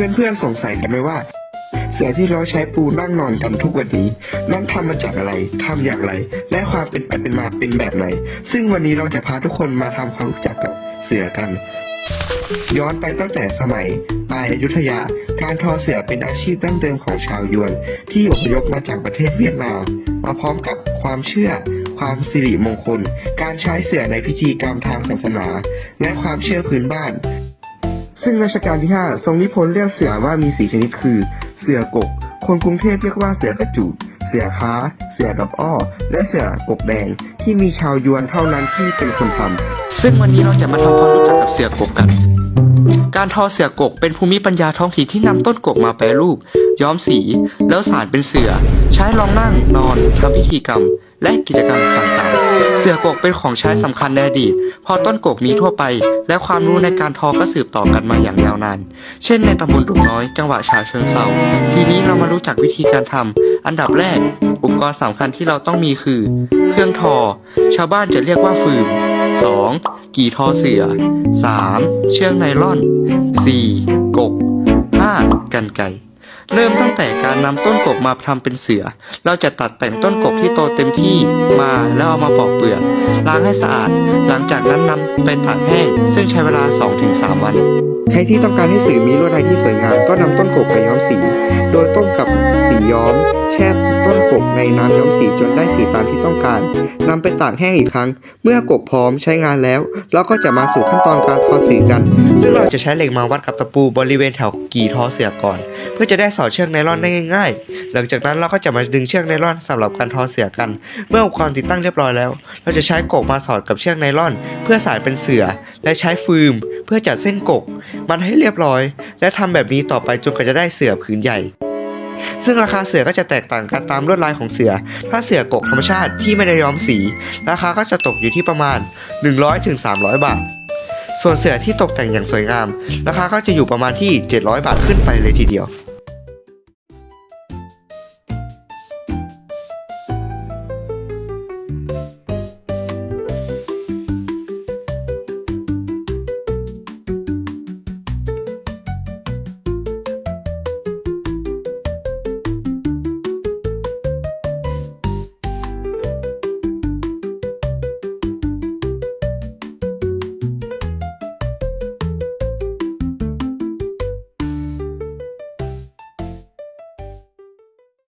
เพื่อนๆสงสัยกันไหมว่า เสือที่เราใช้ปูนั่งนอนกันทุกวันนี้ นั่นทำมาจากอะไรทำอย่างไร และความเป็นไปเป็นมาเป็นแบบไหน ซึ่งวันนี้เราจะพาทุกคนมาทำความรู้จักกับเสือกัน ย้อนไปตั้งแต่สมัยปลายอยุธยา การทอเสือเป็นอาชีพดั้งเดิมของชาวยวน ที่อพยพมาจากประเทศเวียดนามมาพร้อมกับความเชื่อความสิริมงคล การใช้เสือในพิธีกรรมทางศาสนา และความเชื่อพื้นบ้าน ซึ่งรัชกาลที่ 5 ทรงนิพนธ์เรียกเสือว่ามีสีชนิดคือ เสือกก คนกรุงเทพเรียกว่าเสือกระจูดเสือค้า เสือดอกอ้อ และเสือกกแดง ที่มีชาวยวนเท่านั้นที่เป็นคนทำซึ่งวันนี้เราจะมาทำความรู้จักกับเสือกกกัน การทอเสือกกเป็นภูมิปัญญาท้องถิ่นที่นำต้นกกมาแปรรูป ย้อมสี แล้วสานเป็นเสือ ใช้รองนั่งนอนทำพิธีกรรม และกิจกรรมต่างๆ เสือกกเป็นของใช้สำคัญในอดีต พอต้นกกมีทั่วไป และความรู้ในการทอก็สืบต่อกันมาอย่างยาวนาน เช่นในตำบลดุกน้อย จังหวัดฉะเชิงเซาทีนี้เรามารู้จักวิธีการทำอันดับแรก อุปกรณ์สำคัญที่เราต้องมีคือ เครื่องทอ ชาวบ้านจะเรียกว่าฟืม 2. กี่ทอเสือ 3. เชือกไนล่อน 4. กก 5. กันไก่ เริ่มตั้งแต่การนำต้นกกมาทำเป็นเสือ เราจะตัดแต่งต้นกกที่โตเต็มที่มาแล้วเอามาปอกเปลือกล้างให้สะอาด หลังจากนั้นนำไปตากแห้ง ซึ่งใช้เวลา 2-3 วัน ใครที่ต้องการให้สื่อมีลวดลายที่สวยงามก็นำต้นกกไปย้อมสี โดยต้มกับสีย้อม แช่ กในน้ำย้อมสีจนได้สีตามที่ต้องการนำไปตากแห้งอีกครั้ง เมื่อกกพร้อมใช้งานแล้ว เราก็จะมาสู่ขั้นตอนการทอสีกัน ซึ่งเราจะใช้เหล็กมาวัดกับตะปูบริเวณแถวกี่ทอเสือก่อน เพื่อจะได้สอดเชือกไนล่อนได้ง่ายๆ หลังจากนั้นเราก็จะมาดึงเชือกไนล่อนสำหรับการทอเสือกัน เมื่ออุปกรณ์ติดตั้งเรียบร้อยแล้ว เราจะใช้กกมาสอดกับเชือกไนล่อน เพื่อสานเป็นเสือและใช้ฟืมเพื่อจัดเส้นกกมันให้เรียบร้อย และทำแบบนี้ต่อไปจนกว่าจะได้เสือผืนใหญ่ ซึ่งราคาเสือก็จะแตกต่างกันตามลวดลายของเสือ ถ้าเสือกกธรรมชาติที่ไม่ได้ย้อมสี ราคาก็จะตกอยู่ที่ประมาณ 100-300 บาท ส่วนเสือที่ตกแต่งอย่างสวยงาม ราคาก็จะอยู่ประมาณที่ 700 บาทขึ้นไปเลยทีเดียว